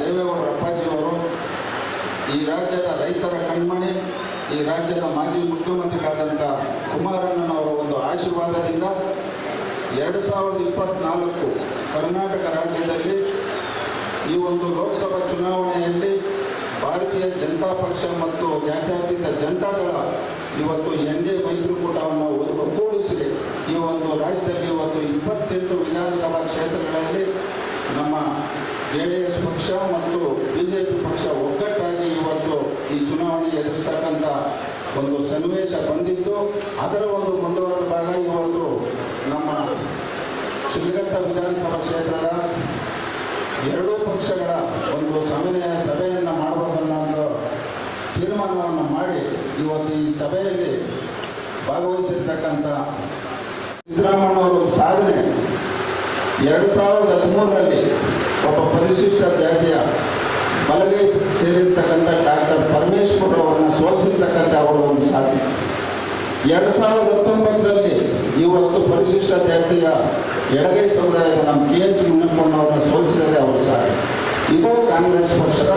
ದೇವೇಗೌಡ ಅಪ್ಪಾಜಿಯವರು ಈ ರಾಜ್ಯದ ರೈತರ ಕಣ್ಮಣಿ, ಈ ರಾಜ್ಯದ ಮಾಜಿ ಮುಖ್ಯಮಂತ್ರಿಗಳಾದಂಥ ಕುಮಾರಣ್ಣನವರ ಒಂದು ಆಶೀರ್ವಾದದಿಂದ ಎರಡು ಸಾವಿರದ ಇಪ್ಪತ್ನಾಲ್ಕು ಕರ್ನಾಟಕ ರಾಜ್ಯದಲ್ಲಿ ಈ ಒಂದು ಲೋಕಸಭಾ ಚುನಾವಣೆಯಲ್ಲಿ ಭಾರತೀಯ ಜನತಾ ಪಕ್ಷ ಮತ್ತು ಜಾತ್ಯತೀತ ಜನತಾದಳ ಇವತ್ತು ಎನ್ ಡಿ ಮೈತ್ರಿಕೂಟವನ್ನು ಒಗ್ಗೂಡಿಸಿ ಈ ಒಂದು ರಾಜ್ಯದಲ್ಲಿ ಒಂದು ಇಪ್ಪತ್ತೆಂಟು ವಿಧಾನಸಭಾ ಕ್ಷೇತ್ರಗಳಲ್ಲಿ ನಮ್ಮ ಜೆ ಡಿ ಎಸ್ ಪಕ್ಷ ಮತ್ತು ಬಿಜೆಪಿ ಪಕ್ಷ ಒಗ್ಗಟ್ಟಾಗಿ ಇವತ್ತು ಈ ಚುನಾವಣೆ ಎದುರಿಸ್ತಕ್ಕಂಥ ಒಂದು ಸನ್ನಿವೇಶ ಬಂದಿದ್ದು ಅದರ ಒಂದು ಮುಂದುವರೆದ ಭಾಗ ಇವತ್ತು ನಮ್ಮ ಶ್ರೀಘಟ್ಟ ವಿಧಾನಸಭಾ ಕ್ಷೇತ್ರದ ಎರಡೂ ಪಕ್ಷಗಳ ಒಂದು ಸಮನ್ವಯ ಸಭೆಯನ್ನು ಮಾಡಬೇಕನ್ನೋ ಒಂದು ತೀರ್ಮಾನವನ್ನು ಮಾಡಿ ಇವತ್ತು ಈ ಸಭೆಯಲ್ಲಿ ಭಾಗವಹಿಸಿರ್ತಕ್ಕಂಥ ಸಿದ್ದರಾಮಣ್ಣವರ ಸಾಧನೆ ಎರಡು ಸಾವಿರದ ಹದಿಮೂರರಲ್ಲಿ ಒಬ್ಬ ಪರಿಶಿಷ್ಟ ಜಾತಿಯ ಬಲಗೈ ಸೇರಿರ್ತಕ್ಕಂಥ ಡಾಕ್ಟರ್ ಪರಮೇಶ್ವರ್ ಅವರನ್ನು ಸೋಲಿಸಿರ್ತಕ್ಕಂಥ ಅವರು ಒಂದು ಸಾಧನೆ. ಎರಡು ಸಾವಿರದ ಹತ್ತೊಂಬತ್ತರಲ್ಲಿ ಇವತ್ತು ಪರಿಶಿಷ್ಟ ಜಾತಿಯ ಎಡಗೈ ಸಮುದಾಯದ ನಮ್ಮ ಕೆ ಎಚ್ ಮುನ್ನಪ್ಪಣ್ಣವರನ್ನ ಸೋಲಿಸಿದರೆ ಅವರ ಸಾಧನೆ. ಇದು ಕಾಂಗ್ರೆಸ್ ಪಕ್ಷದ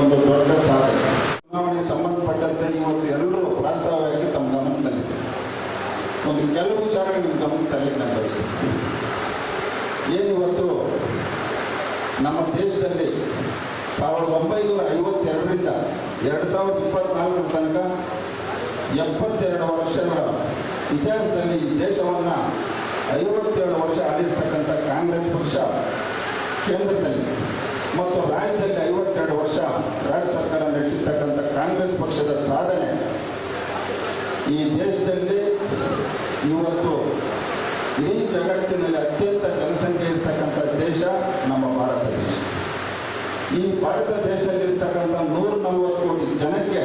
ಒಂದು ದೊಡ್ಡ ಸಾಧನೆ. ಚುನಾವಣೆಗೆ ಸಂಬಂಧಪಟ್ಟಂತೆ ಇವತ್ತು ಎಲ್ಲರೂ ವಾಸ್ತವವಾಗಿ ತಮ್ಮ ಗಮನದಲ್ಲಿದೆ. ಒಂದು ಕೆಲವು ವಿಚಾರಗಳು ನಿಮ್ಮ ಗಮನದಲ್ಲಿ ನಾನು ಬಯಸ್ತೀನಿ. ಏನು ಇವತ್ತು ನಮ್ಮ ದೇಶದಲ್ಲಿ ಸಾವಿರದ ಒಂಬೈನೂರ ಐವತ್ತೆರಡರಿಂದ ಎರಡು ಸಾವಿರದ ಇಪ್ಪತ್ನಾಲ್ಕರ ತನಕ ಎಪ್ಪತ್ತೆರಡು ವರ್ಷಗಳ ಇತಿಹಾಸದಲ್ಲಿ ಈ ದೇಶವನ್ನು ಐವತ್ತೇಳು ವರ್ಷ ಆಳಿರ್ತಕ್ಕಂಥ ಕಾಂಗ್ರೆಸ್ ಪಕ್ಷ ಕೇಂದ್ರದಲ್ಲಿ ಮತ್ತು ರಾಜ್ಯದಲ್ಲಿ ಐವತ್ತೆರಡು ವರ್ಷ ರಾಜ್ಯ ಸರ್ಕಾರ ನಡೆಸಿರ್ತಕ್ಕಂಥ ಕಾಂಗ್ರೆಸ್ ಪಕ್ಷದ ಸಾಧನೆ ಈ ದೇಶದಲ್ಲಿ ಇವತ್ತು ಇಡೀ ಜಗತ್ತಿನಲ್ಲಿ ಅತ್ಯಂತ ಜನಸಂಖ್ಯೆ ಇರ್ತಕ್ಕಂಥ ದೇಶ ನಮ್ಮ ಭಾರತ ದೇಶ. ಈ ಭಾರತ ದೇಶದಲ್ಲಿರ್ತಕ್ಕಂಥ ನೂರ ನಲವತ್ತು ಕೋಟಿ ಜನಕ್ಕೆ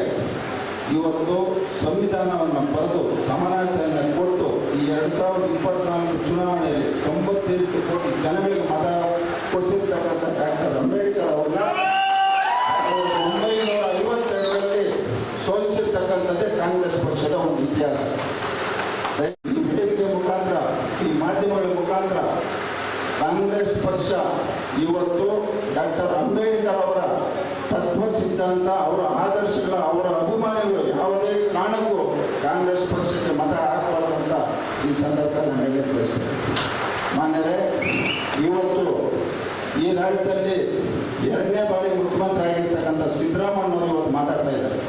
ಇವತ್ತು ಸಂವಿಧಾನವನ್ನು ಬರೆದು ಸಮಾನತೆಯನ್ನು ಕೊಟ್ಟು ಈ ಎರಡು ಸಾವಿರದ ಇಪ್ಪತ್ನಾಲ್ಕು ಚುನಾವಣೆಯಲ್ಲಿ ತೊಂಬತ್ತೆಂಟು ಕೋಟಿ ಜನಗಳಿಗೆ ಮತ ಕೊಡಿಸಿರ್ತಕ್ಕಂಥ ಡಾಕ್ಟರ್ ಅಂಬೇಡ್ಕರ್ ಅವ್ರನ್ನ ಸಾವಿರದ ಒಂಬೈನೂರ ಐವತ್ತೆರಡರಲ್ಲಿ ಸೋಲಿಸಿರ್ತಕ್ಕಂಥದ್ದೇ ಕಾಂಗ್ರೆಸ್ ಪಕ್ಷದ ಒಂದು ಇತಿಹಾಸ ಈ ವೇದಿಕೆ ಮುಖಾಂತರ ಈ ಮಾಧ್ಯಮಗಳ ಮುಖಾಂತರ ಕಾಂಗ್ರೆಸ್ ಪಕ್ಷ ಇವತ್ತು ಡಾಕ್ಟರ್ ಅಂಬೇಡ್ಕರ್ ಅವರ ತತ್ವ ಸಿದ್ಧಾಂತ, ಅವರ ಆದರ್ಶಗಳ, ಅವರ ಅಭಿಮಾನಿಗಳು ಯಾವುದೇ ಕಾರಣಕ್ಕೂ ಕಾಂಗ್ರೆಸ್ ಪಕ್ಷಕ್ಕೆ ಮತ ಹಾಕಬಾರ್ದಂತ ಈ ಸಂದರ್ಭದಲ್ಲಿ ನಾನು ಹೇಳಕ್ಕೆ ಬಯಸ್ತೇನೆ ಇವತ್ತು ಈ ರಾಜ್ಯದಲ್ಲಿ ಎರಡನೇ ಬಾರಿ ಮುಖ್ಯಮಂತ್ರಿ ಆಗಿರ್ತಕ್ಕಂಥ ಸಿದ್ದರಾಮಯ್ಯವರು ಇವತ್ತು ಮಾತಾಡ್ತಾ ಇದ್ದಾರೆ.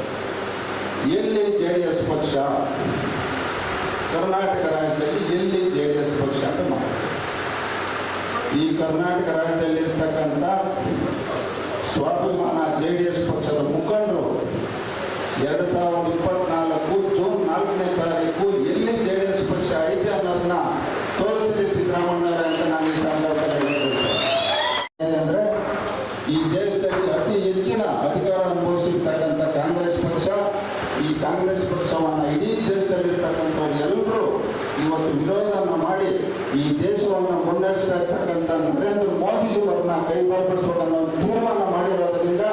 ಎಲ್ಲಿ ಜೆ ಡಿ ಎಸ್ ಪಕ್ಷ, ಕರ್ನಾಟಕ ರಾಜ್ಯದಲ್ಲಿ ಎಲ್ಲಿ ಜೆ ಡಿ ಎಸ್ ಪಕ್ಷ ಅಂತ ಮಾಡ್ತಾರೆ ಈ ಕರ್ನಾಟಕ ರಾಜ್ಯದಲ್ಲಿರ್ತಕ್ಕಂಥ ಸ್ವಾಭಿಮಾನ ಜೆ ಡಿ ಎಸ್ ಪಕ್ಷದ ಮುಖಂಡರು ಎರಡು ಸಾವಿರದ ಇಪ್ಪತ್ನಾಲ್ಕು ಜೂನ್ ನಾಲ್ಕನೇ ತಾರೀಕು ಎಲ್ಲಿ ಜೆ ಡಿ ಎಸ್ ಪಕ್ಷ ಐತೆ ಅನ್ನೋದನ್ನ ತೋರಿಸಿದೆ ಸಿದ್ದರಾಮಯ್ಯ ಅಂತ ನಾನು ಈ ಸಂದರ್ಭದಲ್ಲಿ ಹೇಳ್ತೇನೆ ಅಂದರೆ ಈ ದೇಶದಲ್ಲಿ ಅತಿ ಹೆಚ್ಚಿನ ಅಧಿಕಾರ ಅನುಭವಿಸಿರ್ತಕ್ಕಂಥ ಕಾಂಗ್ರೆಸ್ ಪಕ್ಷ ಈ ಕಾಂಗ್ರೆಸ್ ಪಕ್ಷವನ್ನು ಇಡೀ ದೇಶದಲ್ಲಿರ್ತಕ್ಕಂಥವ್ರು ಎಲ್ಲರೂ ವಿರೋಧವನ್ನು ಮಾಡಿ ಈ ದೇಶವನ್ನು ಮುನ್ನಡೆಸ್ತಾ ಇರ್ತಕ್ಕಂಥ ನರೇಂದ್ರ ಮೋದಿಜಿಯವರನ್ನ ಕೈ ಬಲಪಡಿಸಬೇಕನ್ನೋ ಒಂದು ತೀರ್ಮಾನ ಮಾಡಿರೋದ್ರಿಂದ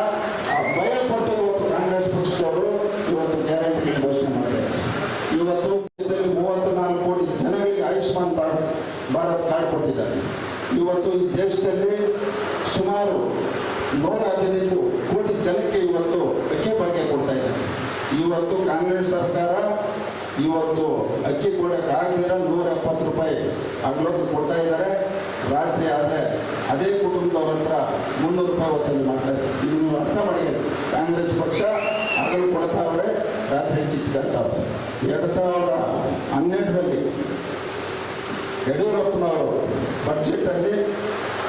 ಆ ಭಯಪಟ್ಟು ಇವತ್ತು ಕಾಂಗ್ರೆಸ್ ಪಕ್ಷದವರು ಇವತ್ತು ಗ್ಯಾರಂಟಿ ಘೋಷಣೆ ಮಾಡಿದ್ದಾರೆ ಇವತ್ತು ದೇಶದಲ್ಲಿ ಮೂವತ್ತು ನಾಲ್ಕು ಕೋಟಿ ಜನಗಳಿಗೆ ಆಯುಷ್ಮಾನ್ ಭಾರತ್ ಭಾರತ್ ಕಾರ್ಡ್ ಕೊಟ್ಟಿದ್ದಾರೆ. ಇವತ್ತು ಈ ದೇಶದಲ್ಲಿ ಸುಮಾರು ನೂರ ಹದಿನೈದು ಕೋಟಿ ಜನಕ್ಕೆ ಇವತ್ತು ಅಕ್ಕಿ ಭಾಗ್ಯ ಕೊಡ್ತಾ ಇದ್ದಾರೆ. ಇವತ್ತು ಕಾಂಗ್ರೆಸ್ ಸರ್ಕಾರ ಇವತ್ತು ಅಕ್ಕಿ ಕೊಡಕ್ಕೆ ಆಗದಿರ ನೂರ ರೂಪಾಯಿ ಹಗಲೊತ್ತು ಕೊಡ್ತಾ ಇದ್ದಾರೆ. ರಾತ್ರಿ ಆದರೆ ಅದೇ ಕುಟುಂಬದವ್ರ ಹತ್ರ ಮುನ್ನೂರು ರೂಪಾಯಿ ವಸೂಲಿ ಮಾಡ್ತಾರೆ ಇದು ನೀವು ಅರ್ಥ ಮಾಡಿ ಕಾಂಗ್ರೆಸ್ ಪಕ್ಷ ಹಗಲು ಕೊಡ್ತಾವ್ರೆ ರಾತ್ರಿ ಕಿತ್ಕೊಳ್ತಾವ್ರೆ ಎರಡು ಸಾವಿರದ ಹನ್ನೆರಡರಲ್ಲಿ ಯಡಿಯೂರಪ್ಪನವರು ಬಜೆಟಲ್ಲಿ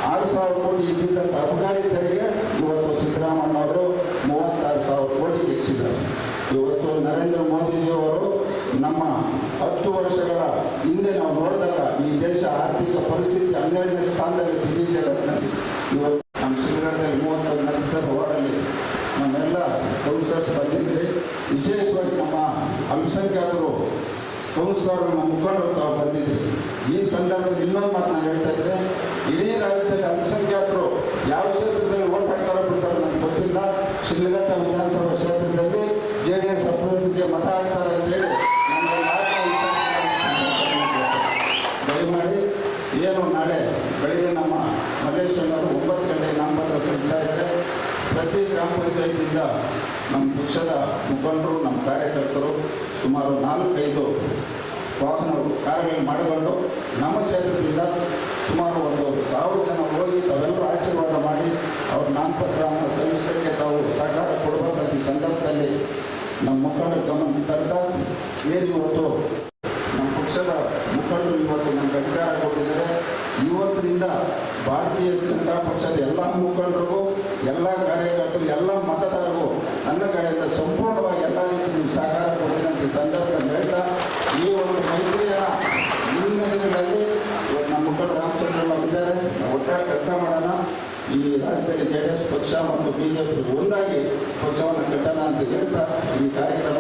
ಆರು ಸಾವಿರ ಕೋಟಿ ಇದ್ದಿದ್ದಂಥ ಅಬಕಾರಿ ತೆರಿಗೆ ಇವತ್ತು ಸಿದ್ದರಾಮಣ್ಣವರು ಮೂವತ್ತಾರು ಸಾವಿರ ಕೋಟಿ ಹೆಚ್ಚಿದ್ದಾರೆ ಇವತ್ತು ನರೇಂದ್ರ ಮೋದಿಜಿಯವರು ಈ ದೇಶ ಆರ್ಥಿಕ ಪರಿಸ್ಥಿತಿ ಹನ್ನೆರಡನೇ ಸ್ಥಾನದಲ್ಲಿ ಇಡೀ ಜಗತ್ತಿನಲ್ಲಿ. ಇವತ್ತು ನಮ್ಮ ಶಿಬಿರದಲ್ಲಿ ಮೂವತ್ತೊಂದು ಲಕ್ಷ ವಾರ್ಡಲ್ಲಿ ನಮ್ಮೆಲ್ಲ ಕೌನ್ಸಿಲರ್ಸ್ ಬಂದಿದ್ರಿ ವಿಶೇಷವಾಗಿ ನಮ್ಮ ಅಲ್ಪಸಂಖ್ಯಾತರು ಕೌನ್ಸಿಲರ್ ನಮ್ಮ ಮುಖಂಡರು ತಾವು ಬಂದಿದ್ರಿ ಈ ಸಂದರ್ಭದಲ್ಲಿ ಇನ್ನೊಂದು ಮಾತು ನಾನು ಹೇಳ್ತಾ ಇದ್ದೆ. ಇಡೀ ರಾಜ್ಯದಲ್ಲಿ ಅಲ್ಪಸಂಖ್ಯಾತರು ದಯಮಾಡಿ ಏನು ನಾಳೆ ಬೆಳಿಗ್ಗೆ ನಮ್ಮ ಮಹೇಶ್ ಅವರು ಒಂಬತ್ತು ಗಂಟೆ ನಾಮಪತ್ರ ಸಲ್ಲಿಸ್ತಾ ಇದ್ದಾರೆ. ಪ್ರತಿ ಗ್ರಾಮ ಪಂಚಾಯತಿಯಿಂದ ನಮ್ಮ ಪಕ್ಷದ ಮುಖಂಡರು, ನಮ್ಮ ಕಾರ್ಯಕರ್ತರು ಸುಮಾರು ನಾಲ್ಕೈದು ವಾಹನಗಳು, ಕಾರ್ಯಗಳು ಮಾಡಿಕೊಂಡು ನಮ್ಮ ಕ್ಷೇತ್ರದಿಂದ ಸುಮಾರು ಒಂದು ಸಾವಿರ ಜನ ಹೋಗಿ ತಾವೆಲ್ಲರೂ ಆಶೀರ್ವಾದ ಮಾಡಿ ಅವ್ರ ನಾಮಪತ್ರವನ್ನು ಸಲ್ಲಿಸೋಕ್ಕೆ ತಾವು ಸಹಕಾರ ಕೊಡಬೇಕಂತ ಈ ಸಂದರ್ಭದಲ್ಲಿ ನಮ್ಮ ಮುಖಂಡರ ಗಮನ ತರ್ತಾ ಏನು ಇವತ್ತು ನಮ್ಮ ಪಕ್ಷದ ಮುಖಂಡರು ಇವತ್ತು ನಮ್ಗೆ ಅಧಿಕಾರ ಕೊಟ್ಟಿದ್ದಾರೆ ಇವತ್ತಿನಿಂದ ಭಾರತೀಯ ಜನತಾ ಪಕ್ಷದ ಎಲ್ಲ ಮುಖಂಡರಿಗೂ, ಎಲ್ಲ ಕಾರ್ಯಕರ್ತರು, ಎಲ್ಲ ಮತದಾರರು ನನ್ನ ಕಡೆಯಿಂದ ಸಂಪೂರ್ಣವಾಗಿ ಎಲ್ಲ ರೀತಿ ಸಹಕಾರ ಕೊಟ್ಟಿದ್ದಂಥ ಸಂದರ್ಭ ಹೇಳ್ತಾ, ಈ ಒಂದು ಮೈತ್ರಿಯ ಮುಂದಿನ ದಿನಗಳಲ್ಲಿ ಇವತ್ತು ನಮ್ಮ ಮುಖಂಡ ರಾಮಚಂದ್ರ ನಾವು ಒಟ್ಟಾಗಿ ಕೆಲಸ ಮಾಡೋಣ. ಈ ರಾಜ್ಯದಲ್ಲಿ ಜೆ ಡಿ ಎಸ್ ಪಕ್ಷ ಮತ್ತು ಬಿ ಜೆ ಪಿ ಒಂದಾಗಿ ಪಕ್ಷವನ್ನು ಕಟ್ಟೋಣ ಅಂತ ಹೇಳ್ತಾ, ಈ ಕಾರ್ಯಕ್ರಮ